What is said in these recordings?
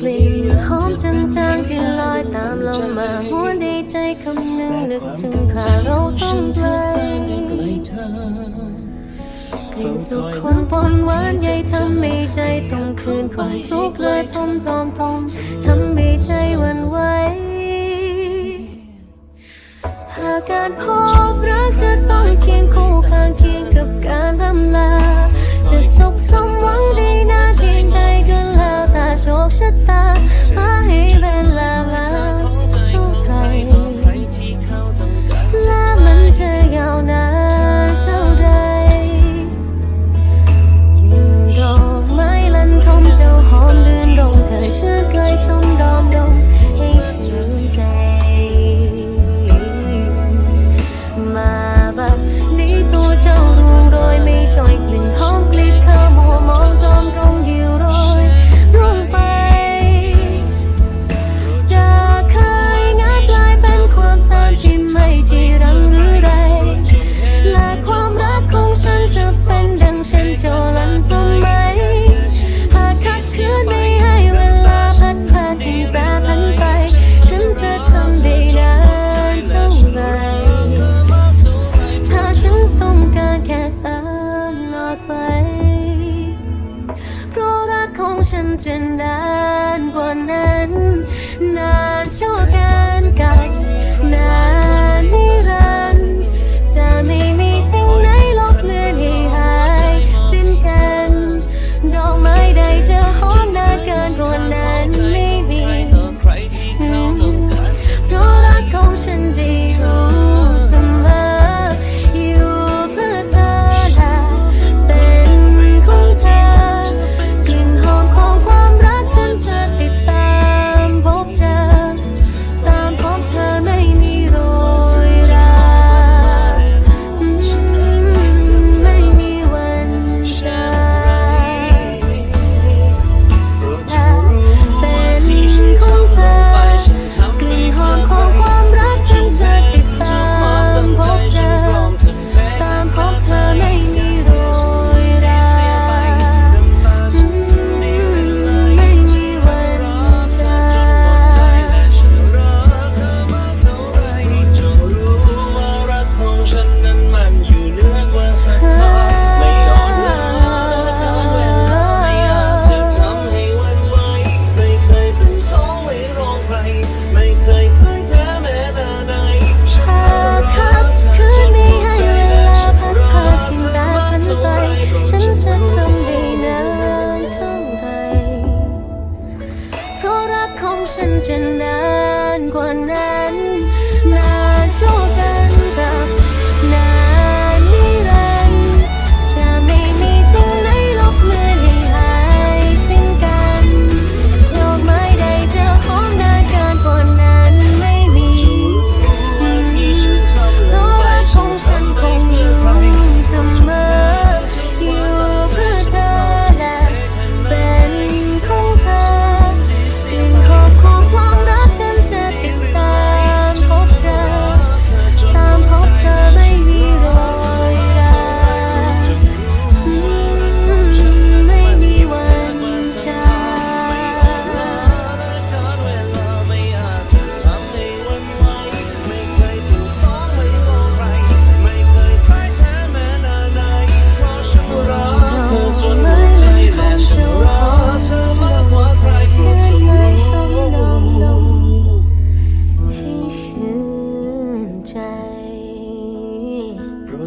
กลิ่นหอมจางๆที่ลอยตามลมมาหัวในใจคำนึงนึกถึงคาเราต้องไกลกลิ่นสุขคนปนหวานใยทำให้ใจต้องคืนความทุกข์เลยทมตอมทมทำให้ใจวันไหวหากการพบรัก จะนานกว่านั้น นานชั่วกัน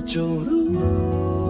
走路。